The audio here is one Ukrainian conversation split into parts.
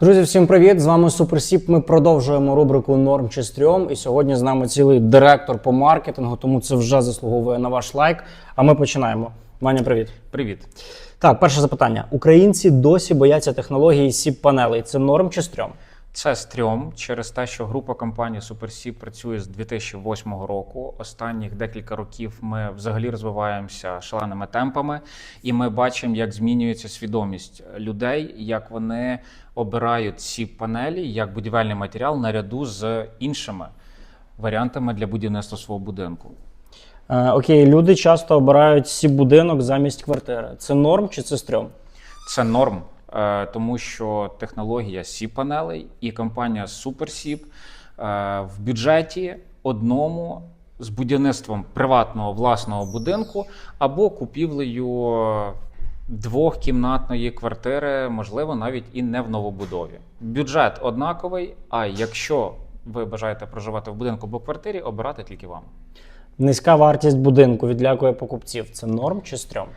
Друзі, всім привіт! З вами Суперсіп. Ми продовжуємо рубрику Норм чи стрьом. І сьогодні з нами цілий директор по маркетингу, тому це вже заслуговує на ваш лайк. А ми починаємо. Ваня, привіт. Привіт. Так, перше запитання: українці досі бояться технології сіп панелей. Це норм чи стрьом? Це стрьом через те, що група компаній SuperSea працює з 2008 року. Останніх декілька років ми взагалі розвиваємося шаленими темпами, і ми бачимо, як змінюється свідомість людей, як вони обирають ці панелі як будівельний матеріал наряду з іншими варіантами для будівництва свого будинку. Е, окей, люди часто обирають сіп будинок замість квартири. Це норм чи це стрьом? Це норм, тому що технологія сіп-панелей і компанія SuperSip е, в бюджеті одному з будівництвом приватного власного будинку або купівлею двохкімнатної квартири, можливо, навіть і не в новобудові. Бюджет однаковий. А якщо ви бажаєте проживати в будинку або квартирі, обирати тільки вам. Низька вартість будинку відлякує покупців. Це норм чи стрьом?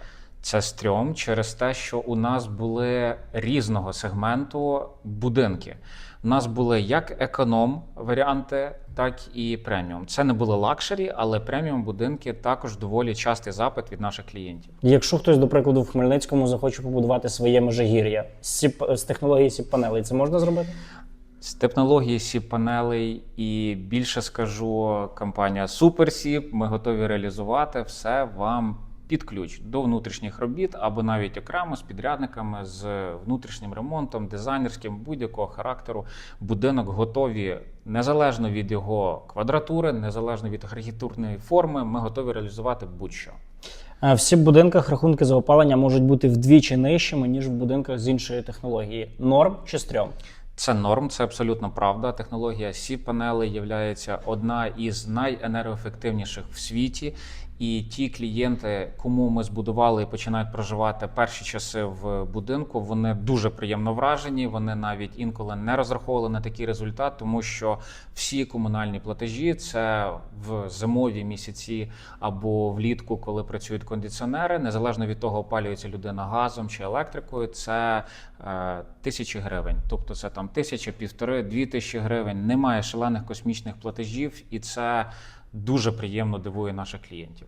Це стрьом через те, що у нас були різного сегменту будинки. У нас були як економ варіанти, так і преміум. Це не були лакшері, але преміум будинки також доволі частий запит від наших клієнтів. Якщо хтось, до прикладу, в Хмельницькому захоче побудувати своє межигір'я з, сіп, з технології сіп панелей, це можна зробити? З технології сіп панелей і більше скажу, компанія SuperSip, Ми готові реалізувати все вам під ключ до внутрішніх робіт або навіть окремо з підрядниками, з внутрішнім ремонтом, дизайнерським будь-якого характеру. Будинок готові незалежно від його квадратури, незалежно від архітектурної форми. Ми готові реалізувати будь-що. Е, В будинках рахунки за опалення можуть бути вдвічі нижчими, ніж в будинках з іншої технології. Норм чи стрьом? Це норм, це абсолютно правда. Технологія сі панелей є одна із найенергоефективніших в світі. І ті клієнти, кому ми збудували і починають проживати перші часи в будинку, вони дуже приємно вражені. Вони навіть інколи не розраховували на такий результат, тому що всі комунальні платежі це в зимові місяці або влітку, коли працюють кондиціонери, незалежно від того, опалюється людина газом чи електрикою. Це е, тисячі гривень, тобто це там тисяча, півтори, дві тисячі гривень. Немає шалених космічних платежів, і це дуже приємно дивує наших клієнтів.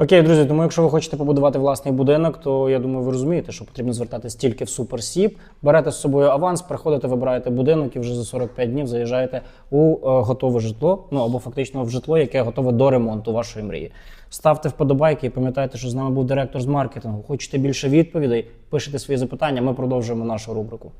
Окей, друзі, тому якщо ви хочете побудувати власний будинок, то я думаю, ви розумієте, що потрібно звертатись тільки в суперсіп. Берете з собою аванс, приходите, вибираєте будинок і вже за 45 днів заїжджаєте у е, готове житло, ну або фактично в житло, яке готове до ремонту вашої мрії. Ставте вподобайки і пам'ятайте, що з нами був директор з маркетингу. Хочете більше відповідей? Пишете свої запитання. Ми продовжуємо нашу рубрику.